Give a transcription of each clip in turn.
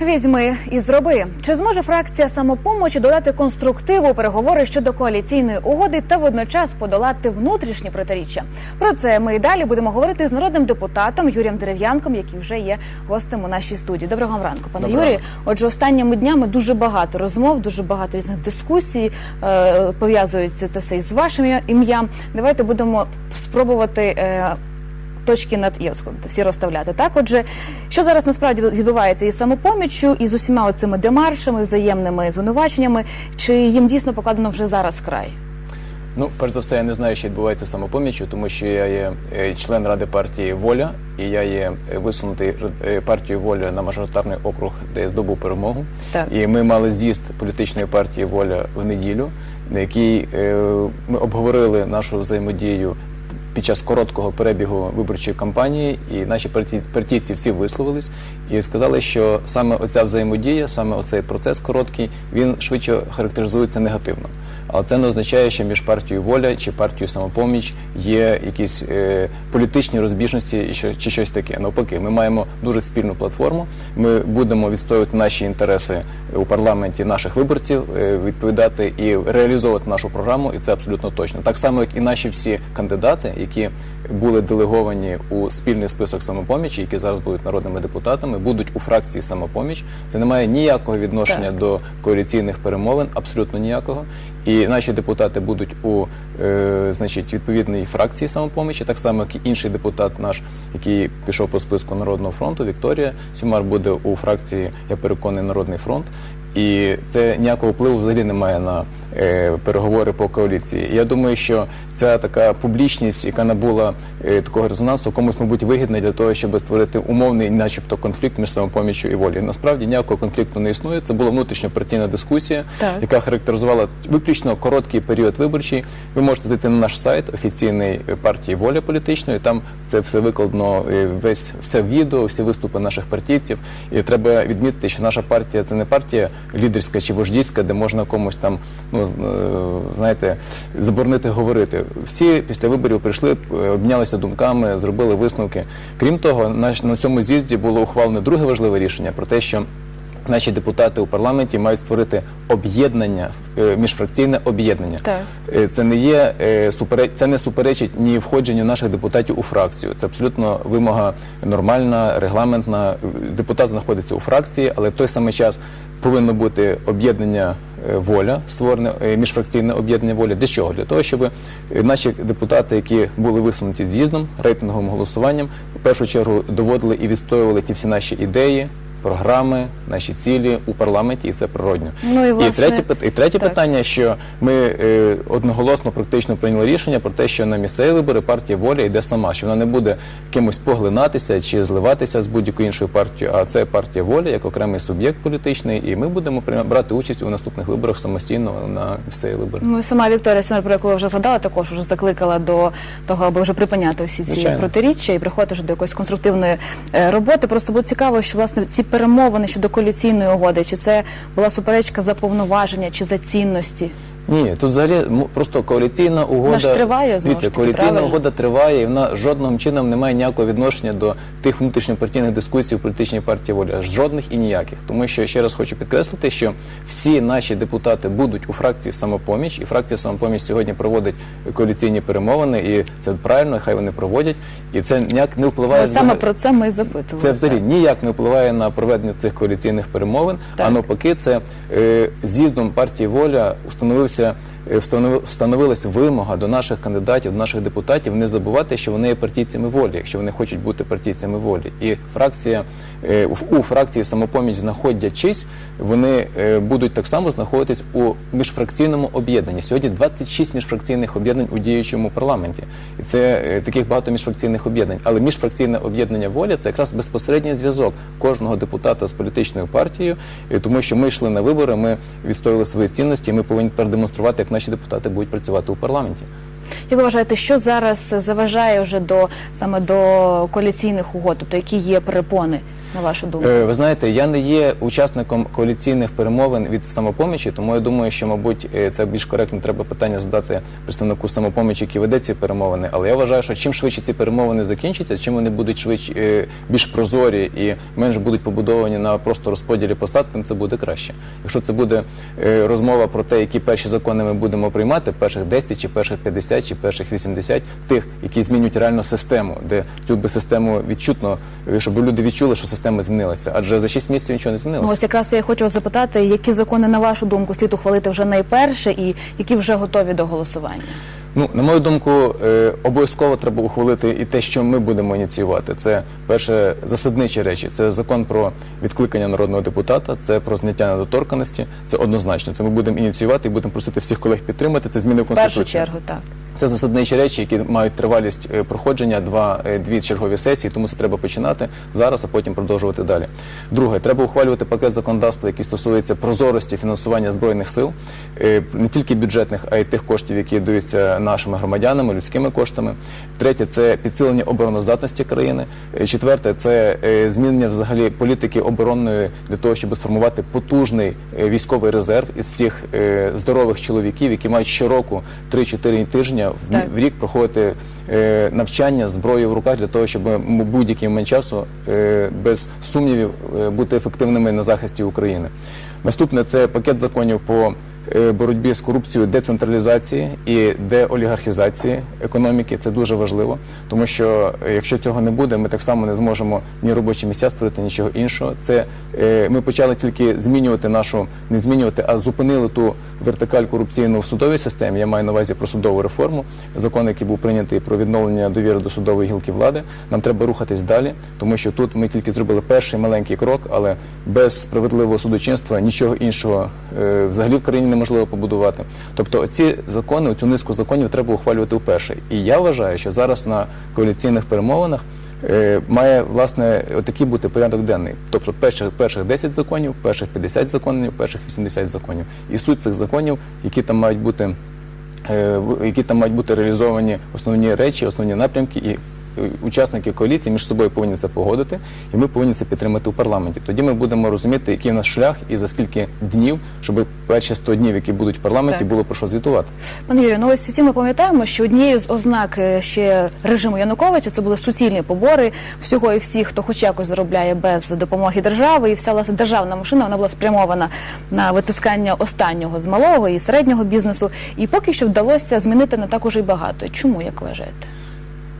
Візьми і зроби. Чи зможе фракція самопомочі додати конструктиву переговори щодо коаліційної угоди та водночас подолати внутрішні протиріччя? Про це ми і далі будемо говорити з народним депутатом Юрієм Дерев'янком, який вже є гостем у нашій студії. Доброго вам ранку, пане Доброго Юрію. Отже, останніми днями дуже багато розмов, дуже багато різних дискусій. Е, пов'язується це все із вашим ім'ям. Давайте будемо спробувати. Е, точки над і всі розставляти. Так, отже, що зараз насправді відбувається із самопоміччю, і з усіма оцими демаршами, взаємними звинуваченнями, чи їм дійсно покладено вже зараз край? Ну, перш за все, я не знаю, що відбувається самопоміччю, тому що я є е, член ради партії Воля, і я є е, висунутий е, партією Воля на мажоритарний округ, де я здобув перемогу. Так. І ми мали з'їзд політичної партії Воля в неділю, на якій ми обговорили нашу взаємодію. Під час короткого перебігу виборчої кампанії, і наші парті- партійці всі висловились і сказали, що саме оця взаємодія, саме оцей процес короткий, він швидше характеризується негативно. Але це не означає, що між партією воля чи партією самопоміч є якісь е, політичні розбіжності і що, чи щось таке. Навпаки, ми маємо дуже спільну платформу. Ми будемо відстоювати наші інтереси у парламенті наших виборців, е, відповідати і реалізовувати нашу програму, і це абсолютно точно. Так само, як і наші всі кандидати, які були делеговані у спільний список самопомічі, які зараз будуть народними депутатами, будуть у фракції самопоміч. Це не має ніякого відношення Так. до коаліційних перемовин, абсолютно ніякого. І наші депутати будуть у е, відповідній фракції самопомічі, так само як і інший депутат наш, який пішов по списку Народного фронту, Вікторія Сюмар буде у фракції, я переконаний, Народний фронт. І це ніякого впливу взагалі немає на переговори по коаліції. Я думаю, що ця така публічність, яка набула е, такого резонансу, комусь, мабуть, вигідна для того, щоб створити умовний, начебто, конфлікт між самопоміччю і волею. Насправді ніякого конфлікту не існує. Це була внутрішньопартійна дискусія, Так. яка характеризувала виключно короткий період виборчий. Ви можете зайти на наш сайт офіційний е, партії воля політичної. Там це все викладено, е, весь все відео, всі виступи наших партійців. І треба відмітити, що наша партія це не партія лідерська чи вождійська, де можна комусь там, ну е, знаєте, заборонити говорити. Всі після виборів прийшли, е, обмінялися думками, зробили висновки. Крім того, на цьому з'їзді було ухвалене друге важливе рішення про те, що Наші депутати у парламенті мають створити об'єднання, е, міжфракційне об'єднання. Е, Це не є е, це не суперечить ні входженню наших депутатів у фракцію. Це абсолютно вимога нормальна, регламентна. Депутат знаходиться у фракції, але в той самий час повинно бути об'єднання воля, створене міжфракційне об'єднання воля. Для чого? Для того, щоб наші депутати, які були висунуті з'їздом, рейтинговим голосуванням, в першу чергу доводили і відстоювали ті всі наші ідеї. Програми, наші цілі у парламенті, і це природньо. Ну, і, власне, третє, і третє так. питання, що ми е, одноголосно практично прийняли рішення про те, що на місцеві вибори партія воля йде сама, що вона не буде кимось поглинатися чи зливатися з будь-якою іншою партією, а це партія воля як окремий суб'єкт політичний, і ми будемо брати участь у наступних виборах самостійно на місцеві вибори. Ну, і сама Вікторія Сюмер, про яку ви вже згадали, також вже закликала до того, аби вже припиняти всі ці Звичайно. протиріччя і приходити вже до якоїсь конструктивної е, роботи. Просто було цікаво, що власне ці перемовини щодо коаліційної угоди, чи це була суперечка за повноваження чи за цінності? Ні, тут взагалі просто коаліційна угода. Вона ж триває, знову Дивіться, ж таки, коаліційна правильно? угода триває, і вона жодним чином не має ніякого відношення до тих внутрішньопартійних дискусій в політичній партії воля. Жодних і ніяких. Тому що ще раз хочу підкреслити, що всі наші депутати будуть у фракції самопоміч, і фракція самопоміч сьогодні проводить коаліційні перемовини, і це правильно, хай вони проводять. І це ніяк не впливає Ну, саме про це ми і запитували. це взагалі ніяк не впливає на проведення цих коаліційних перемовин. Так. А навпаки, це е, з'їздом партії Воля установився. Е, встанови- Встановилась вимога до наших кандидатів, до наших депутатів не забувати, що вони є партійцями волі, якщо вони хочуть бути партійцями волі. І фракція е, у фракції самопоміч, знаходячись, вони е, будуть так само знаходитись у міжфракційному об'єднанні. Сьогодні 26 міжфракційних об'єднань у діючому парламенті, і це е, таких багато міжфракційних об'єднань. Але міжфракційне об'єднання воля це якраз безпосередній зв'язок кожного депутата з політичною партією, тому що ми йшли на вибори, ми відстояли свої цінності. Ми повинні продемонструвати, як наші депутати будуть працювати у парламенті. Як ви вважаєте, що зараз заважає вже до саме до коаліційних угод, тобто які є перепони? На вашу думку? Е, Ви знаєте, я не є учасником коаліційних перемовин від самопомічі, тому я думаю, що, мабуть, е, це більш коректно треба питання задати представнику самопомічі, який веде ці перемовини. Але я вважаю, що чим швидше ці перемовини закінчаться, чим вони будуть швидше більш прозорі і менш будуть побудовані на просто розподілі посад, тим це буде краще. Якщо це буде е, розмова про те, які перші закони ми будемо приймати, перших 10 чи перших 50 чи перших 80, тих, які змінюють реально систему, де цю би систему відчутно, щоб люди відчули, що система змінилася. Адже за 6 місяців нічого не Ну, змінилося. ось якраз я хочу запитати, які закони, на вашу думку, слід ухвалити вже найперше і які вже готові до голосування? Ну, на мою думку, е, обов'язково треба ухвалити і те, що ми будемо ініціювати. Це перше засадничі речі. Це закон про відкликання народного депутата, це про зняття недоторканості. Це однозначно. Це ми будемо ініціювати і будемо просити всіх колег підтримати. Це зміни в В першу чергу, так. Це засадничі речі, які мають тривалість е, проходження два е, дві чергові сесії, тому це треба починати зараз, а потім продовжувати далі. Друге, треба ухвалювати пакет законодавства, який стосується прозорості фінансування збройних сил, е, не тільки бюджетних, а й тих коштів, які даються нашими громадянами, людськими коштами. Третє це підсилення обороноздатності країни. Е, Четверте це е, змінення взагалі політики оборонної для того, щоб сформувати потужний е, військовий резерв із всіх здорових чоловіків, які мають щороку 3-4 тижні в, рік проходити навчання з зброєю в руках для того, щоб будь-який момент часу без сумнівів бути ефективними на захисті України. Наступне це пакет законів по боротьбі з корупцією, децентралізації і деолігархізації економіки. Це дуже важливо, тому що е, якщо цього не буде, ми так само не зможемо ні робочі місця створити, нічого іншого. Це е, ми почали тільки змінювати нашу, не змінювати, а зупинили ту вертикаль корупційну в судовій системі. Я маю на увазі про судову реформу. Закон, який був прийнятий про відновлення довіри до судової гілки влади. Нам треба рухатись далі, тому що тут ми тільки зробили перший маленький крок, але без справедливого судочинства нічого іншого е, взагалі в країні неможливо побудувати. Тобто, ці закони, цю низку законів треба ухвалювати вперше. І я вважаю, що зараз на коаліційних перемовинах. е, Має власне отакий бути порядок денний. Тобто перших, перших 10 законів, перших 50 законів, перших 80 законів. І суть цих законів, які там мають бути е, які там мають бути реалізовані основні речі, основні напрямки, і учасники коаліції між собою повинні це погодити, і ми повинні це підтримати у парламенті. Тоді ми будемо розуміти, який у нас шлях і за скільки днів, щоб перші 100 днів, які будуть в парламенті, Так. було про що звітувати. Пане Юрію, ну ось всі ми пам'ятаємо, що однією з ознак е, ще режиму Януковича це були суцільні побори всього і всіх, хто хоч якось заробляє без допомоги держави, і вся власне державна машина вона була спрямована на витискання останнього з малого і середнього бізнесу. І поки що вдалося змінити не так уже й багато. Чому як вважаєте?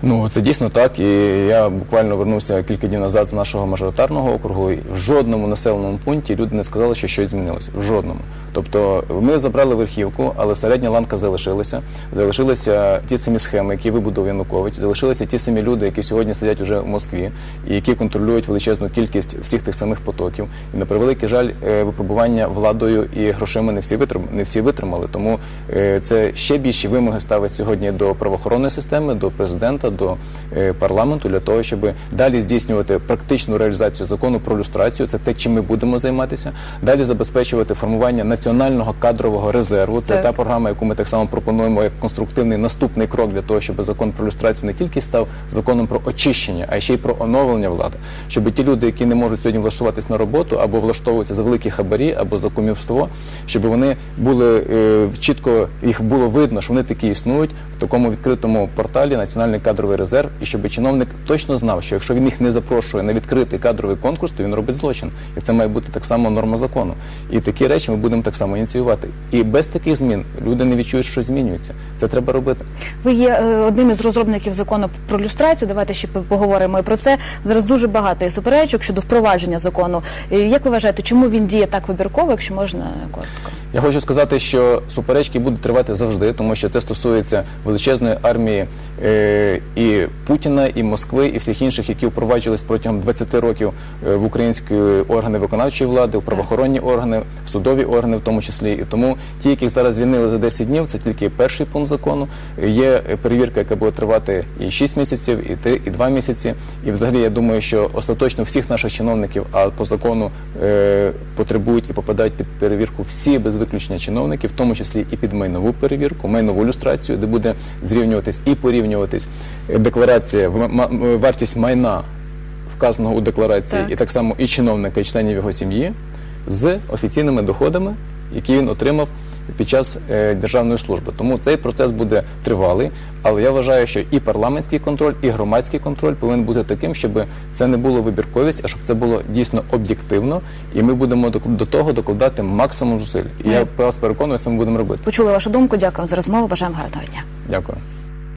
Ну це дійсно так. І я буквально вернувся кілька днів назад з нашого мажоритарного округу. І в жодному населеному пункті люди не сказали, що щось змінилось. В жодному. Тобто ми забрали верхівку, але середня ланка залишилася. Залишилися ті самі схеми, які вибудував Янукович, залишилися ті самі люди, які сьогодні сидять уже в Москві, і які контролюють величезну кількість всіх тих самих потоків. І на превеликий жаль, е, випробування владою і грошима не всі витримали, не всі витримали. Тому е, це ще більші вимоги ставить сьогодні до правоохоронної системи, до президента, до е, парламенту для того, щоб далі здійснювати практичну реалізацію закону про люстрацію. Це те, чим ми будемо займатися. Далі забезпечувати формування національного кадрового резерву. Це Так. та програма, яку ми так само пропонуємо як конструктивний наступний крок для того, щоб закон про люстрацію не тільки став законом про очищення, а ще й про оновлення влади. Щоб ті люди, які не можуть сьогодні влаштуватись на роботу або влаштовуються за великі хабарі, або за кумівство, щоб вони були е, чітко їх було видно, що вони такі існують в такому відкритому порталі Національний кадровий резерв, і щоб чиновник точно знав, що якщо він їх не запрошує на відкритий кадровий конкурс, то він робить злочин, і це має бути так само норма закону. І такі речі ми будемо так само ініціювати. І без таких змін люди не відчують, що змінюється. Це треба робити. Ви є е, одним із розробників закону про люстрацію. Давайте ще поговоримо і про це. Зараз дуже багато є суперечок щодо впровадження закону. Як ви вважаєте, чому він діє так вибірково, якщо можна коротко? Я хочу сказати, що суперечки будуть тривати завжди, тому що це стосується величезної армії і Путіна, і Москви, і всіх інших, які впроваджувались протягом 20 років е, в українські органи виконавчої влади, в правоохоронні органи, в судові органи, в тому числі. І тому ті, яких зараз звільнили за 10 днів, це тільки перший пункт закону. Е, Є перевірка, яка буде тривати і 6 місяців, і 3, і 2 місяці. І взагалі я думаю, що остаточно всіх наших чиновників, а по закону е, потребують і попадають під перевірку всі без виключення чиновники, в тому числі і під майнову перевірку, майнову люстрацію, де буде зрівнюватись і порівнюватись е, декларація вартість майна вказаного у декларації, Так. і так само і чиновника, і членів його сім'ї з офіційними доходами, які він отримав під час е, державної служби. Тому цей процес буде тривалий, але я вважаю, що і парламентський контроль, і громадський контроль повинен бути таким, щоб це не було вибірковість, а щоб це було дійсно об'єктивно, і ми будемо до, до того докладати максимум зусиль. І Ми- я вас переконую, що ми будемо робити. Почули вашу думку. Дякую за розмову. Бажаємо гарного дня. Дякую.